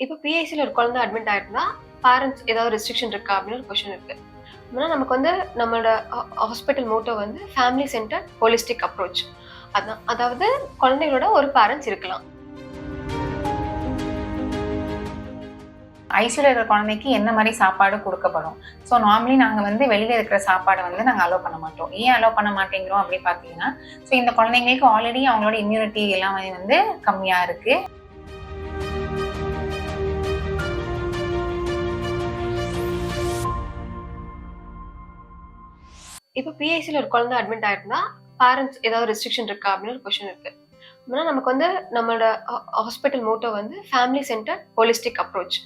இப்போ பிஐசியில் ஒரு குழந்தை அட்மிட் ஆயிருந்தா பேரண்ட்ஸ் ஏதாவது ரெஸ்ட்ரிக்ஷன் இருக்கா அப்படின்னு ஒரு கொஷின் இருக்குது அப்படின்னா நமக்கு வந்து நம்மளோட ஹாஸ்பிட்டல் மோட்டோ வந்து ஃபேமிலி சென்டர் ஹோலிஸ்டிக் அப்ரோச் அதான் அதாவது குழந்தைகளோட ஒரு பேரண்ட்ஸ் இருக்கலாம். ஐசியூல இருக்கிற குழந்தைக்கு என்ன மாதிரி சாப்பாடு கொடுக்கப்படும்? ஸோ நார்மலி நாங்கள் வந்து வெளியில் இருக்கிற சாப்பாடை வந்து நாங்கள் அலோவ் பண்ண மாட்டோம். ஏன் அலோவ் பண்ண மாட்டேங்கிறோம் அப்படின்னு பார்த்தீங்கன்னா ஸோ இந்த குழந்தைங்களுக்கு ஆல்ரெடி அவங்களோட இம்யூனிட்டி எல்லாமே வந்து கம்மியாக இருக்குது இப்போ பிஎஸ்சியில் ஒரு குழந்தை அட்மிட் ஆயிருந்தா பேரண்ட்ஸ் ஏதாவது ரெஸ்ட்ரிக்ஷன் இருக்கா அப்படின்னு ஒரு கொஷின் இருக்கு. அப்படின்னா நமக்கு வந்து நம்மளோட ஹாஸ்பிட்டல் மோட்டோ வந்து ஃபேமிலி சென்டர் ஹோலிஸ்டிக் அப்ரோச்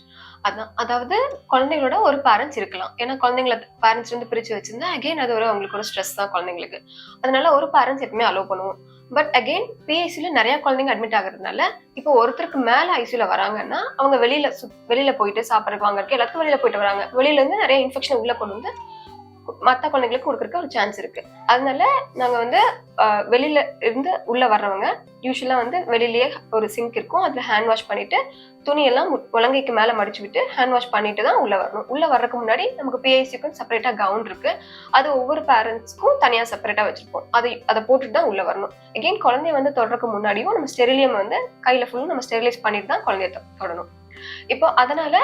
அதான் அதாவது குழந்தைங்களோட ஒரு பேரண்ட்ஸ் இருக்கலாம். ஏன்னா குழந்தைங்கள பேரண்ட்ஸ் வந்து பிரிச்சு வச்சிருந்தா அகைன் அது ஒரு அவங்களுக்கு ஒரு ஸ்ட்ரெஸ் தான் குழந்தைங்களுக்கு. அதனால ஒரு பேரண்ட்ஸ் எப்பவுமே அலோவ் பண்ணுவோம். பட் அகைன் பிஎஸ்சியில நிறைய குழந்தைங்க அட்மிட் ஆகுறதுனால இப்போ ஒருத்தருக்கு மேல ஐசியூல வராங்கன்னா அவங்க வெளியில சு- வெளியில போயிட்டு சாப்பிட்றதுக்கு வாங்கறதுக்கு எல்லாத்துக்கும் வெளியில போயிட்டு வராங்க. வெளியில இருந்து நிறைய இன்ஃபெக்ஷன் உள்ள கொண்டு வந்து மற்ற குழந்தைங்களுக்கு கொடுக்குறக்கு ஒரு சான்ஸ் இருக்கு. அதனால நாங்க வந்து வெளியில இருந்து உள்ள வர்றவங்க யூஸ்வலா வந்து வெளியிலேயே ஒரு சிங்க் இருக்கும். அதுல ஹேண்ட் வாஷ் பண்ணிட்டு துணியெல்லாம் மு- முழங்கைக்கு மேல மடிச்சு விட்டு ஹேண்ட் வாஷ் பண்ணிட்டு தான் உள்ள வரணும். உள்ள வர்றதுக்கு முன்னாடி நமக்கு பிஐசிக்கும் செப்பரேட்டா கவுன் இருக்கு. அது ஒவ்வொரு பேரண்ட்ஸ்க்கும் தனியா செப்பரேட்டா வச்சிருப்போம். அதை அதை போட்டுட்டு தான் உள்ள வரணும். அகைன் குழந்தைய வந்து தொடறதுக்கு முன்னாடியும் நம்ம ஸ்டெரிலியம் வந்து கையில ஃபுல்லும் நம்ம ஸ்டெரிலைஸ் பண்ணிட்டு தான் குழந்தைய தொடணும். இப்போ அதனால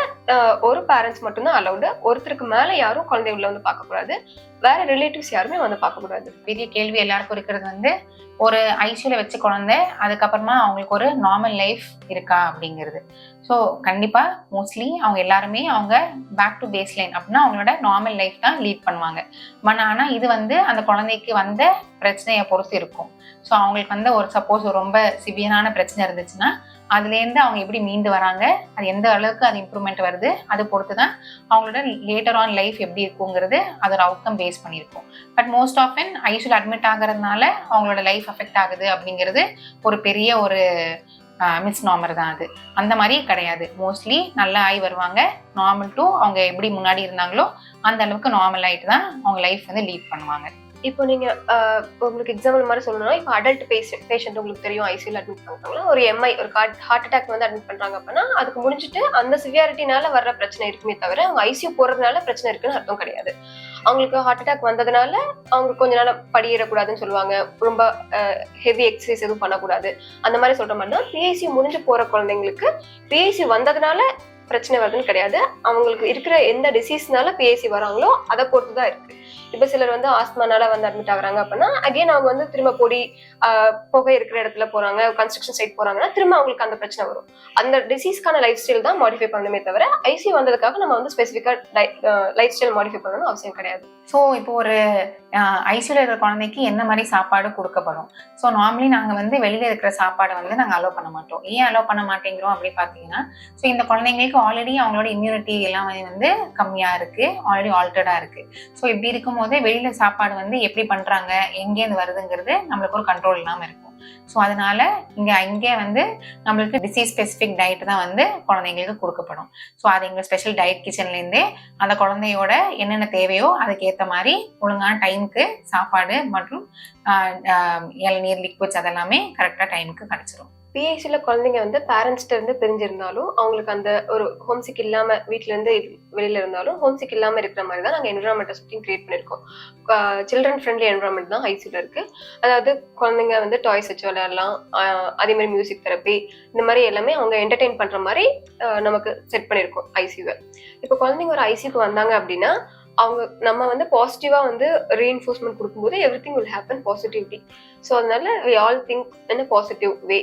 ஒரு பேரண்ட்ஸ் மட்டும்தான் அலௌடு ஒருத்தருக்கு மேல யாரும் குழந்தை உள்ள வந்து பார்க்க கூடாது வேற ரிலேட்டிவ்ஸ் யாருமே வந்து பார்க்க கூடாது பெரிய கேள்வி எல்லாருக்கும் இருக்கிறது வந்து ஒரு ஐசியூல வச்ச குழந்தை அதுக்கப்புறமா அவங்களுக்கு ஒரு நார்மல் லைஃப் இருக்கா அப்படிங்கிறது. ஸோ கண்டிப்பா மோஸ்ட்லி அவங்க எல்லாருமே அவங்க பேக் டு பேஸ் லைன் அப்படின்னா அவங்களோட நார்மல் லைஃப் தான் லீட் பண்ணுவாங்க. பட் ஆனா இது வந்து அந்த குழந்தைக்கு வந்த பிரச்சனையை பொறுத்து இருக்கும். ஸோ அவங்களுக்கு வந்து ஒரு சப்போஸ் ரொம்ப சிவியரான பிரச்சனை இருந்துச்சுன்னா அதுலேருந்து அவங்க எப்படி மீண்டு வராங்க அது எந்த அளவுக்கு அது இம்ப்ரூவ்மெண்ட் வருது அது பொறுத்து தான் அவங்களோட லேட்டர் ஆன் லைஃப் எப்படி இருக்குங்கிறது அதோட அவுட்கம் பேஸ் பண்ணியிருக்கும். பட் மோஸ்ட் ஆஃப் அன் ஐசியூல் அட்மிட் ஆகிறதுனால அவங்களோட லைஃப் அஃபெக்ட் ஆகுது அப்படிங்கிறது ஒரு பெரிய ஒரு மிஸ் நார்மர் தான் அது. அந்த மாதிரி கிடையாது. மோஸ்ட்லி நல்லா ஆகி வருவாங்க. நார்மல் டு அவங்க எப்படி முன்னாடி இருந்தாங்களோ அந்த அளவுக்கு நார்மல் ஆகிட்டு தான் அவங்க லைஃப் வந்து லீட் பண்ணுவாங்க. இப்போ நீங்க உங்களுக்கு எக்ஸாம்பிள் மாதிரி சொல்லணும்னா இப்போ அடல்ட் பேஷண்ட் பேஷண்ட் உங்களுக்கு தெரியும் ஐசியூல அட்மிட் பண்றாங்களா ஒரு எம்ஐ ஒரு ஹார்ட் அட்டாக் வந்து அட்மிட் பண்றாங்க அப்படின்னா அதுக்கு முடிஞ்சிட்டு அந்த சிவியாரிட்டினால வர்ற பிரச்சனை இருக்குமே தவிர அவங்க ஐசியூ போறதுனால பிரச்சனை இருக்குன்னு அர்த்தம் கிடையாது. அவங்களுக்கு ஹார்ட் அட்டாக் வந்ததுனால அவங்க கொஞ்ச நாள் படியேறக்கூடாதுன்னு சொல்லுவாங்க. ரொம்ப ஹெவி எக்ஸசைஸ் எதுவும் பண்ணக்கூடாது. அந்த மாதிரி சொல்ற மாதிரினா பிஐசி முடிஞ்சு போற குழந்தைங்களுக்கு பிஐசி வந்ததுனால பிரச்சனை வருதுன்னு கிடையாது. அவங்களுக்கு இருக்கிற எந்த டிசீஸ்னால பிஐசி வராங்களோ அதை பொறுத்து தான் இருக்கு. இப்போ சிலர் வந்து ஆஸ்மானால வந்து அட்மிட் ஆகுறாங்க அப்படின்னா அகைன் அவங்க வந்து திரும்ப பொடி ஆஹ், புகை இருக்கிற இடத்துல போறாங்க கன்ஸ்ட்ரக்ஷன் சைட் போறாங்கன்னா திரும்ப அவங்களுக்கு அந்த பிரச்சனை வரும். அந்த டிசீஸ்க்கான லைஃப் ஸ்டைல் தான் மாடிஃபை பண்ணணுமே தவிர ஐசி வந்ததுக்காக நம்ம வந்து ஸ்பெசிஃபிக்கா லைஃப் ஸ்டைல் மாடிஃபை பண்ணணும்னு அவசியம் கிடையாது. ஸோ இப்போ ஒரு ஐசியூல இருக்கிற குழந்தைக்கு என்ன மாதிரி சாப்பாடு கொடுக்கப்படும்? ஸோ நார்மலி நாங்கள் வந்து வெளியில இருக்கிற சாப்பாடை வந்து நாங்கள் அலோவ் பண்ண மாட்டோம். ஏன் அலோவ் பண்ண மாட்டேங்கிறோம் அப்படின்னு பார்த்தீங்கன்னா ஸோ இந்த குழந்தைங்களுக்கு ஆல்ரெடி அவங்களோட இம்யூனிட்டி எல்லாமே வந்து கம்மியாக இருக்கு. ஆல்ரெடி ஆல்டர்டா இருக்கு. ஸோ இப்படி இருக்கும்போது வெளியில சாப்பாடு வந்து எப்படி பண்றாங்க எங்கேருந்து வருதுங்கிறது நம்மளுக்கு ஒரு கண்ட்ரோல் இல்லாமல் இருக்கும். ஸோ அதனால இங்க இங்கே வந்து நம்மளுக்கு டிசீஸ் ஸ்பெசிஃபிக் டயட் தான் வந்து குழந்தைங்களுக்கு கொடுக்கப்படும். ஸோ அது எங்கள் ஸ்பெஷல் டயட் கிச்சன்லேருந்தே அந்த குழந்தையோட என்னென்ன தேவையோ அதுக்கேற்ற மாதிரி ஒழுங்கான டைமுக்கு சாப்பாடு மற்றும் இளநீர் லிக்விட்ஸ் அதெல்லாமே கரெக்டாக டைமுக்கு கிடைச்சிரும். பிஐசில குழந்தைங்க வந்து பேரண்ட்ஸ்ட இருந்து பிரிஞ்சிருந்தாலும் அவங்களுக்கு அந்த ஒரு ஹோம் சிக் இல்லாமல் வீட்டிலேருந்து வெளியில் இருந்தாலும் ஹோம் சிக் இல்லாமல் இருக்கிற மாதிரி தான் நாங்கள் என்விரான்மெண்ட்டை சுற்றி கிரியேட் பண்ணியிருக்கோம் சில்ட்ரன் ஃப்ரெண்ட்லி என்விரான்மெண்ட் தான் ஐசியூல இருக்கு. அதாவது குழந்தைங்க வந்து டாய்ஸ் வச்சு விளையாடலாம். அதேமாதிரி அதே மாதிரி மியூசிக் தெரப்பி இந்த மாதிரி எல்லாமே அவங்க என்டர்டெயின் பண்ணுற மாதிரி நமக்கு செட் பண்ணியிருக்கோம் ஐசியூவை இப்போ குழந்தைங்க ஒரு ஐசியூக்கு வந்தாங்க அப்படின்னா அவங்க நம்ம வந்து பாசிட்டிவாக வந்து ரீஎன்ஃபோர்ஸ்மெண்ட் கொடுக்கும்போது everything will happen positivity so அதனால we all think in positive way